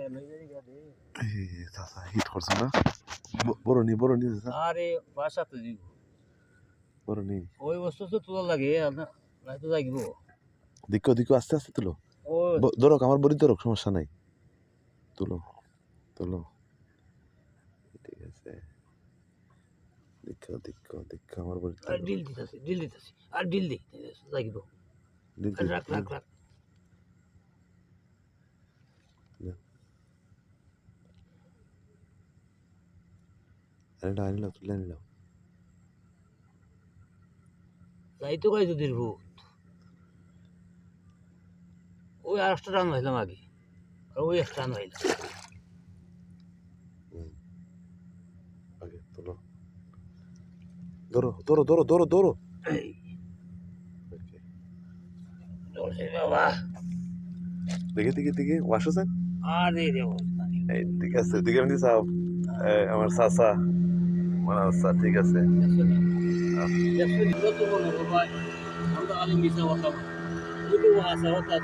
Fan হয়ে যায় গা দে। এই চাচা হিট করছে না ব- বড় নি বড় আরে বাসা তো দিব ওই বস্তু তো তোলা লাগে নাই তো লাগিব দিকো আস্তে আস্তে তুলো ধরক আমার বড়ি ধরক সমস্যা নাই তুলো তুলো ঠিক আছে দেখো দেখো দেখো আমার বড়ি ডিল দিতেছি ডিল দিতেছি আর ডিল দি লাগিব আর রাখ রাখ রাখ আনিলাও আনিলাও তুলে তাই তো কয় ভূত ওই আর একটা টান হইলাম আগে আর ওই একটা টান হইলাম আগে তুলো ধরো ধরো ধরো ধরো ধরো বাবা দেখে দেখে দেখে ওয়াশ আরে রে ঠিক আছে আমি সাহেব আমার মানে আচ্ছা ঠিক আছে? আমরা আলিম দিছে ওটা। দুটো আছে, ওটা।